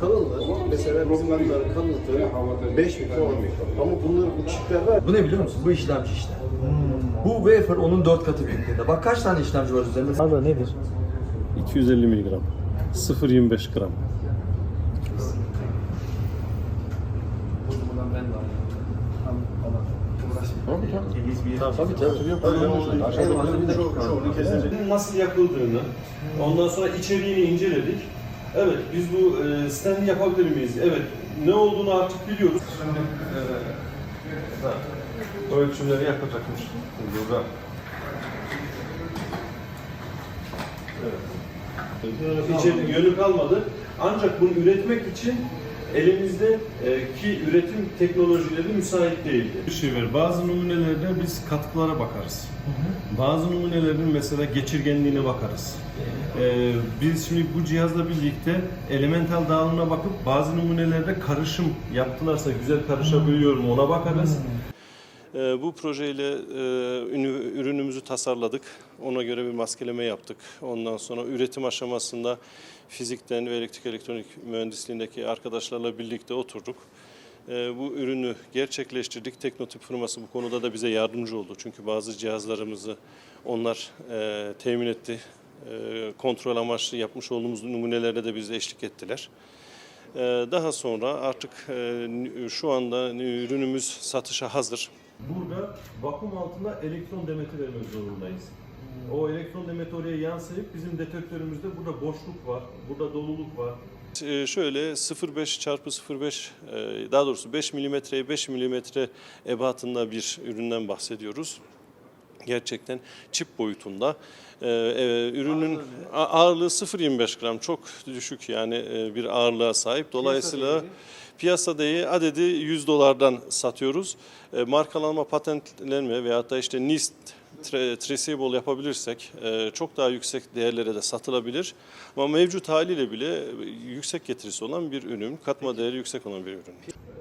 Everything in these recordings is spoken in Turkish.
kalınlığı mesela bizim bunların kalınlığı 5 mikron 10 mikron. Ama bunların bu çipler var. Bu ne biliyor musun? Bu işlemci işte. Bu wafer onun 4 katı büyüklüğünde. Bak kaç tane işlemci var üzerinde? Arda nedir? 250 miligram. 0.25 gram. Tabii tabii. Nasıl yakıldığını, ondan sonra içeriğini inceledik. Evet, biz bu e, stand yapabilir miyiz? Evet, ne olduğunu artık biliyoruz. Şimdi e, ölçümleri yapacakmış burada. Evet. İçeri yönü kalmadı. Ancak bunu üretmek için elimizde e, üretim teknolojileri müsait değildi. Bir şey var. Bazı numunelerde biz katkılara bakarız. Bazı numunelerin mesela geçirgenliğine bakarız. Ee, biz şimdi bu cihazla birlikte elemental dağılımına bakıp bazı numunelerde karışım yaptılarsa güzel karışabiliyor mu ona bakarız. Ee, bu projeyle e, ünü- ürünümüzü tasarladık. Ona göre bir maskeleme yaptık. Ondan sonra üretim aşamasında fizikten ve elektrik elektronik mühendisliğindeki arkadaşlarla birlikte oturduk. Ee, bu ürünü gerçekleştirdik. Teknotip firması bu konuda da bize yardımcı oldu. Çünkü bazı cihazlarımızı onlar e, temin etti. E, kontrol amaçlı yapmış olduğumuz numunelerle de bize eşlik ettiler. Ee, Daha sonra artık şu anda ürünümüz satışa hazır. Burada vakum altında elektron demeti vermek zorundayız. O elektron demeti oraya yansıyıp bizim detektörümüzde burada boşluk var, burada doluluk var. Ee, Şöyle 0.5 çarpı 0.5 e, daha doğrusu 5 milimetreye 5 milimetre ebatında bir üründen bahsediyoruz gerçekten çip boyutunda. Ee, e, ürünün ağırlığı 0.25 gram çok düşük yani e, bir ağırlığa sahip. Dolayısıyla piyasa değeri adedi 100 dolardan satıyoruz. E, markalanma patentlenme veyahut da işte NIST tra- traceable yapabilirsek e, çok daha yüksek değerlere de satılabilir. Ama mevcut haliyle bile yüksek getirisi olan bir ürün, katma değeri yüksek olan bir ürün.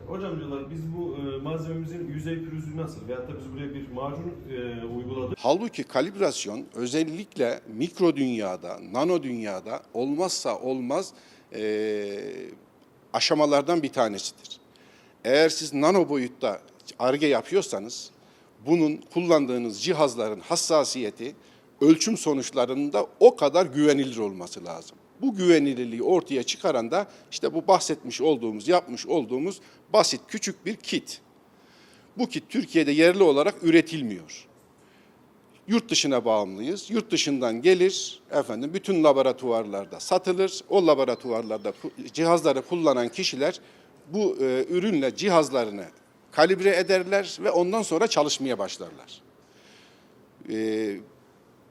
Hocam diyorlar biz bu e, malzememizin yüzey pürüzlüğü nasıl? Veyahut da biz buraya bir macun e, uyguladık. Halbuki kalibrasyon özellikle mikro dünyada, nano dünyada olmazsa olmaz eee, aşamalardan bir tanesidir. Eğer siz nano boyutta arge yapıyorsanız bunun kullandığınız cihazların hassasiyeti ölçüm sonuçlarında o kadar güvenilir olması lazım. Bu güvenilirliği ortaya çıkaran da işte bu bahsetmiş olduğumuz, yapmış olduğumuz basit küçük bir kit. Bu kit Türkiye'de yerli olarak üretilmiyor yurt dışına bağımlıyız. Yurt dışından gelir, efendim bütün laboratuvarlarda satılır. O laboratuvarlarda cihazları kullanan kişiler bu e, ürünle cihazlarını kalibre ederler ve ondan sonra çalışmaya başlarlar. E,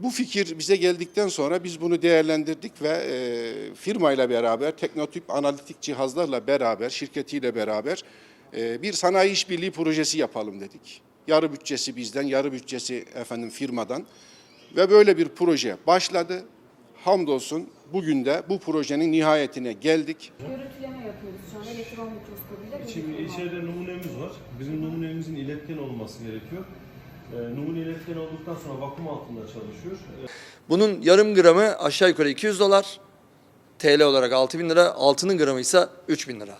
bu fikir bize geldikten sonra biz bunu değerlendirdik ve e, firmayla beraber, teknotip analitik cihazlarla beraber, şirketiyle beraber e, bir sanayi işbirliği projesi yapalım dedik. Yarı bütçesi bizden, yarı bütçesi efendim firmadan ve böyle bir proje başladı. Hamdolsun bugün de bu projenin nihayetine geldik. Görüntüleme yapıyoruz şu an elektron. Şimdi içeride numunemiz var. Bizim numunemizin iletken olması gerekiyor. E, numune iletken olduktan sonra vakum altında çalışıyor. E, Bunun yarım gramı aşağı yukarı 200 dolar. TL olarak 6000 lira. Altının gramı ise 3000 lira.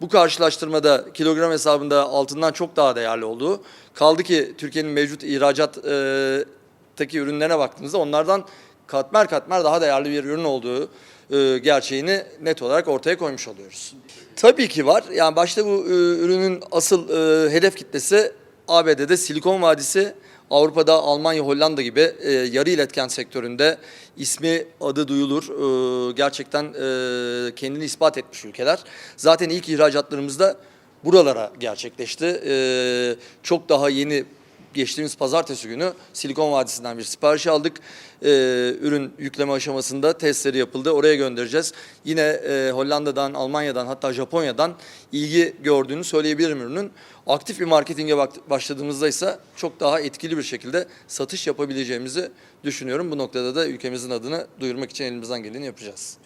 Bu karşılaştırmada kilogram hesabında altından çok daha değerli olduğu. Kaldı ki Türkiye'nin mevcut ihracattaki ürünlerine baktığımızda onlardan katmer katmer daha değerli bir ürün olduğu e, gerçeğini net olarak ortaya koymuş oluyoruz. Tabii ki var. Yani başta bu e, ürünün asıl e, hedef kitlesi ABD'de Silikon Vadisi, Avrupa'da Almanya, Hollanda gibi e, yarı iletken sektöründe ismi adı duyulur. E, gerçekten e, kendini ispat etmiş ülkeler. Zaten ilk ihracatlarımızda buralara gerçekleşti. E, çok daha yeni geçtiğimiz pazartesi günü Silikon Vadisi'nden bir sipariş aldık. Ee, ürün yükleme aşamasında testleri yapıldı. Oraya göndereceğiz. Yine e, Hollanda'dan, Almanya'dan hatta Japonya'dan ilgi gördüğünü söyleyebilirim ürünün. Aktif bir marketinge başladığımızda ise çok daha etkili bir şekilde satış yapabileceğimizi düşünüyorum. Bu noktada da ülkemizin adını duyurmak için elimizden geleni yapacağız.